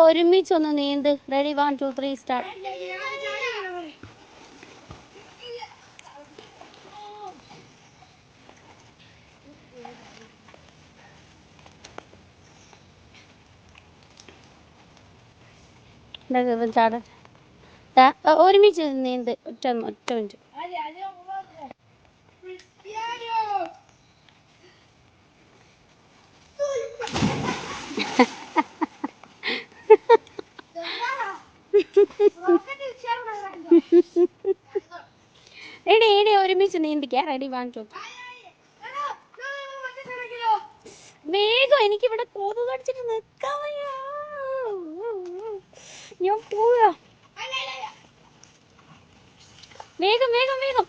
മൂന്നാൾ ഒരുമിച്ച് ഒന്ന് നീന്ത് ready one two three start ഒരുമിച്ച് നീന്ത്. ഒറ്റ ഒറ്റ മിനിറ്റ്. റെഡി വാങ്ങിച്ചു വേഗം എനിക്ക് ഇവിടെ കൊതു കടിച്ചിട്ട് വയ്യ ഞാൻ പോവാ. വേഗം വേഗം വേഗം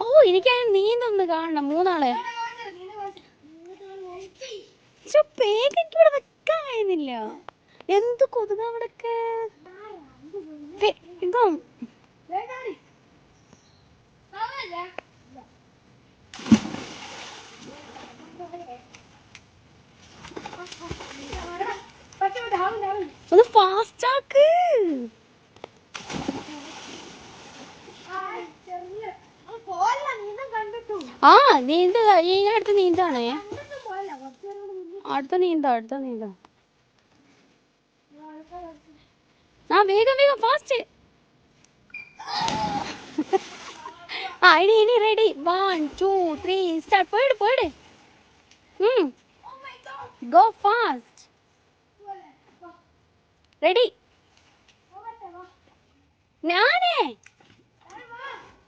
ഓ എനിക്ക് നീന്തൊന്ന് കാണണം മൂന്നാളെ. വേഗം എനിക്ക് ഇവിടെ നിക്കാൻ കഴിയുന്നില്ല എന്ത് കൊതുക അവിടൊക്കെ? വേഗം ഒന്ന് ഫാസ്റ്റ് ആക്ക്. ആ നീന്ത അടുത്ത നീന്താണേ അടുത്ത നീന്താ അടുത്ത നീന്താ. ആ വേഗം വേഗം ഫാസ്റ്റ് ആ ഇനി ഇനി ready one two three start പോയിട് പോയിട്. ഗോ ഫാസ്റ്റ് റെഡി ഞാനേ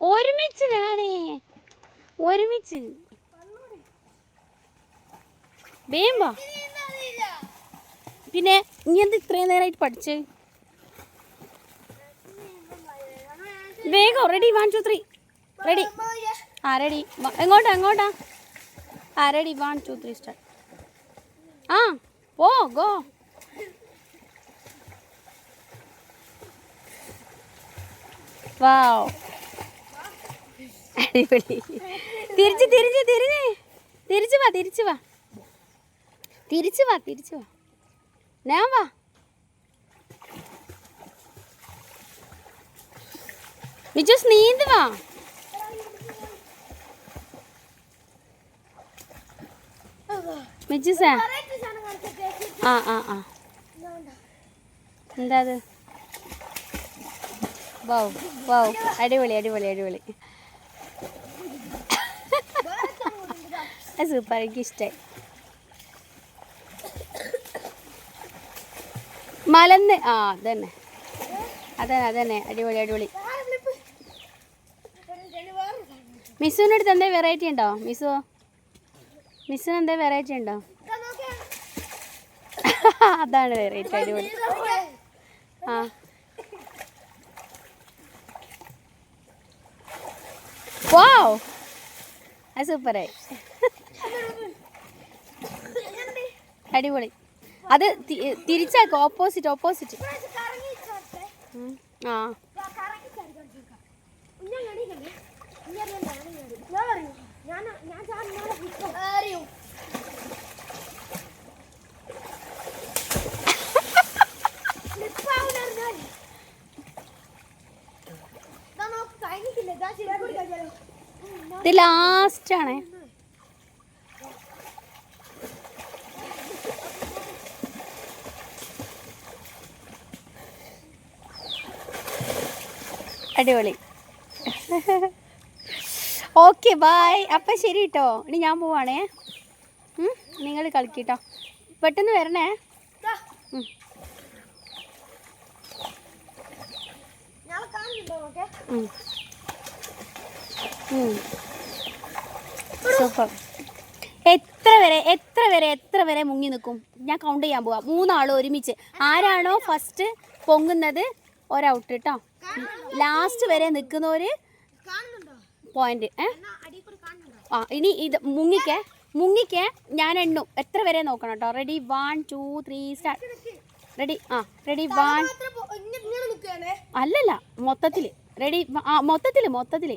ഒരുമിച്ച് ഞാനേ ഒരുമിച്ച്. വേമ്പോ പിന്നെ നീ എന്ത് ഇത്രയും നേരമായിട്ട് പഠിച്ച്? വേഗം ready one two three ready ആ റെഡി എങ്ങോട്ടാ എങ്ങോട്ടാ? ആ ready one two three start ആ പോ ഗോ വാവ് അടിപൊളി. തിരിച്ച് തിരിച്ച് തിരിഞ്ഞ്. തിരിച്ചു വാ തിരിച്ചു വാ. തിരിച്ചു വാ തിരിച്ചു വാ. ഞാൻ വാ. വിജുസ് നീന്ത് വാ. മിജുസേ ആ ആ ആ. എന്താ അത്? Wow wow. അടിപൊളി അടിപൊളി അടിപൊളി. സൂപ്പർ എനിക്ക് ഇഷ്ടമായി മലന്ന് ആ അതന്നെ. അതന്നെ അതന്നെ. അടിപൊളി അടിപൊളി. മിസ്സുവിന്റെ അടുത്ത് എന്താ വെറൈറ്റി ഉണ്ടോ? മിസ്സു മിസ്സിന് എന്തേ വെറൈറ്റി ഉണ്ടോ? അതാണ് വെറൈറ്റി അടിപൊളി ആ. വാവ് അത് സൂപ്പറായി. അടിപൊളി. അത് തിരിച്ചാക്കും? ഓപ്പോസിറ്റ് ഓപ്പോസിറ്റ് ആ. ഇത് ലാസ്റ്റ് ആണേ. അടിപൊളി. ഓക്കെ ബായ് അപ്പം ശരി കേട്ടോ ഇനി ഞാൻ പോവാണേ. നിങ്ങൾ കളിക്കട്ടോ. പെട്ടെന്ന് വരണേ. ഉം. കാണുന്നുണ്ടോ. ഉം. സൂപ്പർ എത്ര വരെ എത്ര വരെ എത്ര വരെ മുങ്ങി നിൽക്കും? ഞാൻ കൗണ്ട് ചെയ്യാൻ പോവാം. മൂന്നാളും ഒരുമിച്ച്. ആരാണോ ഫസ്റ്റ് പൊങ്ങുന്നത്? ഒരൗട്ട് കേട്ടോ ലാസ്റ്റ് വരെ നിൽക്കുന്നവര് പോയിന്റ് ഏ? ആ ഇനി ഇത് മുങ്ങിക്കേ മുങ്ങിക്കേ ഞാൻ എണ്ണും. എത്ര വരെ നോക്കണം കേട്ടോ ready one two three start ready ആ റെഡി വൺ അല്ലല്ല മൊത്തത്തിൽ റെഡി ആ മൊത്തത്തിൽ മൊത്തത്തിൽ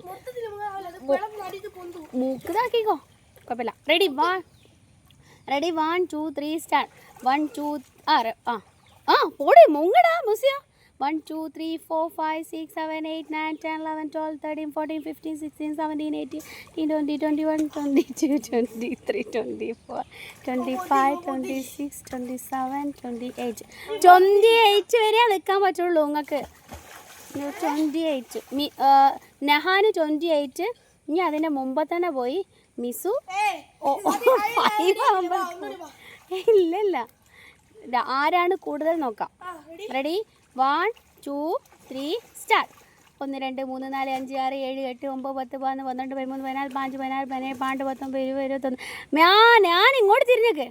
മൊത്തത്തിൽ ഇതാക്കിക്കോ കുഴപ്പമില്ല. Ready one ready one two three start one two ആ ആ. ആ പോടെ മുങ്ങടാ മുസിയ. One two three four five six seven eight nine ten eleven twelve thirteen fourteen fifteen sixteen seventeen eighteen twenty twenty one twenty two twenty three twenty four twenty five twenty six twenty seven twenty eight twenty eight വരെ നിൽക്കാൻ പറ്റുള്ളൂ നിങ്ങൾക്ക്. Twenty eight മി നെഹാന് twenty eight ഇനി അതിന്റെ മുമ്പ് തന്നെ പോയി മിസു? ഇല്ലല്ല ആരാണ് കൂടുതൽ നോക്കാം? Ready one two three start ഒന്ന് രണ്ട് മൂന്ന് നാല് അഞ്ച് ആറ് ഏഴ് എട്ട് ഒമ്പത് പത്ത് പതിനൊന്ന് പന്ത്രണ്ട് പതിമൂന്ന് പതിനാല് പാഞ്ച് പതിനാറ് പതിനേഴ് പാണ്ട് പത്തൊമ്പത് ഇരുപത് ഇരുപത്തൊന്ന് ഞാൻ ഞാൻ ഇങ്ങോട്ട് തിരിഞ്ഞേക്ക്.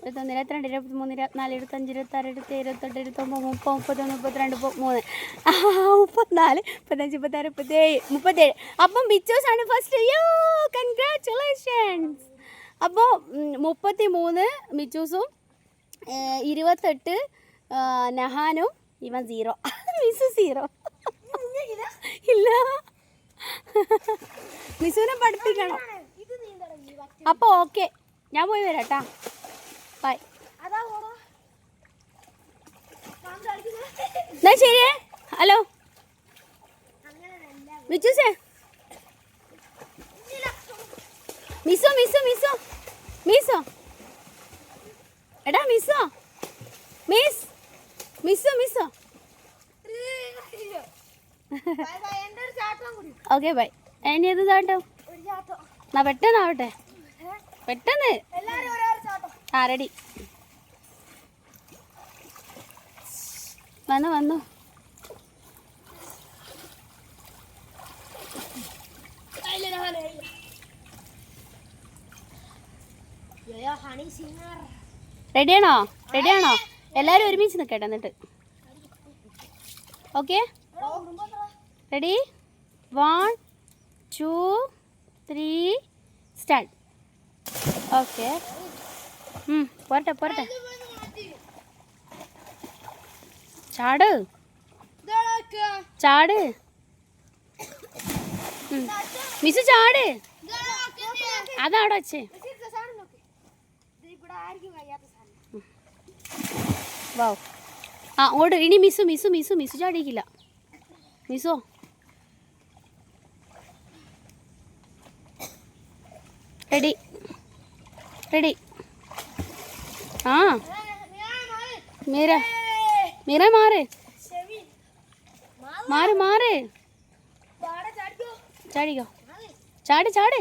ഇരുപത്തൊന്ന് ഇരുപത്തിരണ്ട് ഇരുപത്തിമൂന്ന് ഇരുപത്തിനാല് ഇരുപത്തഞ്ച് ഇരുപത്താറ് ഇരുപത്തി ഇരുപത്തെട്ട് ഇരുപത്തൊമ്പത് മുപ്പത് മുപ്പത്തൊന്ന് മുപ്പത്തിരണ്ട് ആ, മുപ്പത്തിനാല് മുപ്പത്തഞ്ച് മുപ്പത്താറ് മുപ്പത്തേഴ് മുപ്പത്തേഴ് അപ്പം ബിച്ചോസ് ആണ് ഫസ്റ്റ് യോ കൺഗ്രാറ്റുലേഷൻസ് അപ്പോൾ മുപ്പത്തി മൂന്ന് മിച്ചൂസും ഇരുപത്തെട്ട് നഹാനും ഇവൻ സീറോ മിസ്സു സീറോ ഇല്ല. മിസ്സുവിനെ പഠിപ്പിക്കണം. അപ്പോൾ ഓക്കെ ഞാൻ പോയി വരാം കേട്ടാ ബൈ എന്നാ ശരി ഹലോ. മിച്ചൂസേ. മിസ്സോ മിസ്സോ മിസ്സോ മിസ്സോ എടാ മിസ്സോ മിസ്. മിസ്സോ മിസ്സോ ഓക്കെ ബൈ. ഇനി ഏത് ചാട്ടം എന്നാ പെട്ടെന്നാവട്ടെ. പെട്ടെന്ന്. എല്ലാരും ഓരോ ചാട്ടം ആ റെഡി വന്നു വന്നു. റെഡിയാണോ റെഡിയാണോ എല്ലാവരും ഒരുമിച്ച് നിൽക്കട്ടെ എന്നിട്ട്. Okay ready one two three start okay പോരട്ടെ പോരട്ടെ. ചാട്. ചാട്. മിസ് ചാട്. അതവിടെ വെച്ചേ വാവ് ആ ഓട് ഇനി മിസ്സു മിസ്സു മിസ്സു മിസ്സു ചാടിക്കില്ല മിസ്സോ. റെഡി. റെഡി. ആ. मेरा मेरा मारे मारे मारे ചാട് ചാട്.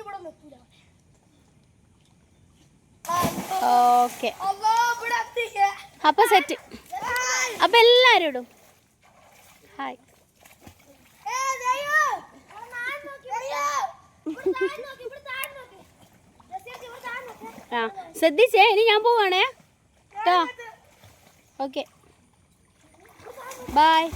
ഇവിടെ നിൽക്കൂല ഓക്കെ. അപ്പോൾ സെറ്റ്. അപ്പൊ എല്ലാരും ഇടും. ഹായ്. ഹായ് ആ ശ്രദ്ധിച്ചേ ഇനി ഞാൻ പോവാണേ. കേട്ടോ ഓക്കെ. ബായ്